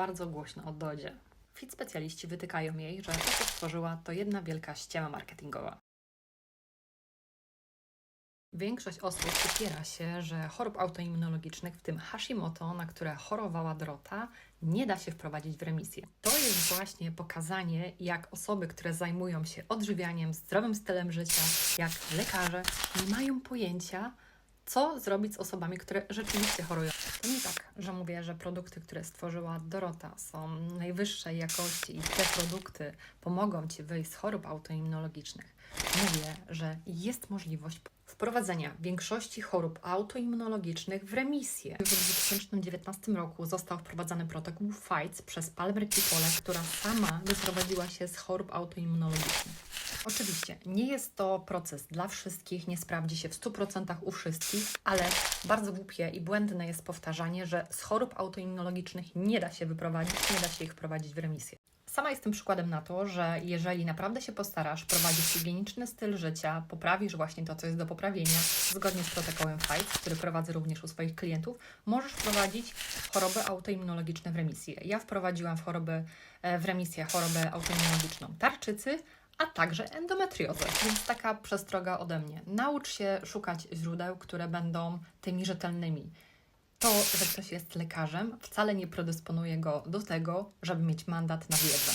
bardzo głośno o Dodzie. Fit specjaliści wytykają jej, że to, co stworzyła, to jedna wielka ściema marketingowa. Większość osób upiera się, że chorób autoimmunologicznych, w tym Hashimoto, na które chorowała Dorota, nie da się wprowadzić w remisję. To jest właśnie pokazanie, jak osoby, które zajmują się odżywianiem, zdrowym stylem życia, jak lekarze, nie mają pojęcia, co zrobić z osobami, które rzeczywiście chorują. To nie tak, że że produkty, które stworzyła Dorota są najwyższej jakości i te produkty pomogą Ci wyjść z chorób autoimmunologicznych. Mówię, że jest możliwość wprowadzenia większości chorób autoimmunologicznych w remisję. W 2019 roku został wprowadzony protokół FIGHTS przez Palmer Kipole, która sama wyprowadziła się z chorób autoimmunologicznych. Oczywiście nie jest to proces dla wszystkich, nie sprawdzi się w 100% u wszystkich, ale bardzo głupie i błędne jest powtarzanie, że z chorób autoimmunologicznych nie da się wyprowadzić, nie da się ich wprowadzić w remisję. Sama jestem przykładem na to, że jeżeli naprawdę się postarasz, prowadzisz higieniczny styl życia, poprawisz właśnie to, co jest do poprawienia, zgodnie z protokołem FIGHTS, który prowadzę również u swoich klientów, możesz wprowadzić choroby autoimmunologiczne w remisję. Ja wprowadziłam w choroby, e, w remisję chorobę autoimmunologiczną tarczycy, a także endometriozę. Więc taka przestroga ode mnie. Naucz się szukać źródeł, które będą tymi rzetelnymi. To, że ktoś jest lekarzem, wcale nie predysponuje go do tego, żeby mieć mandat na wiedzę.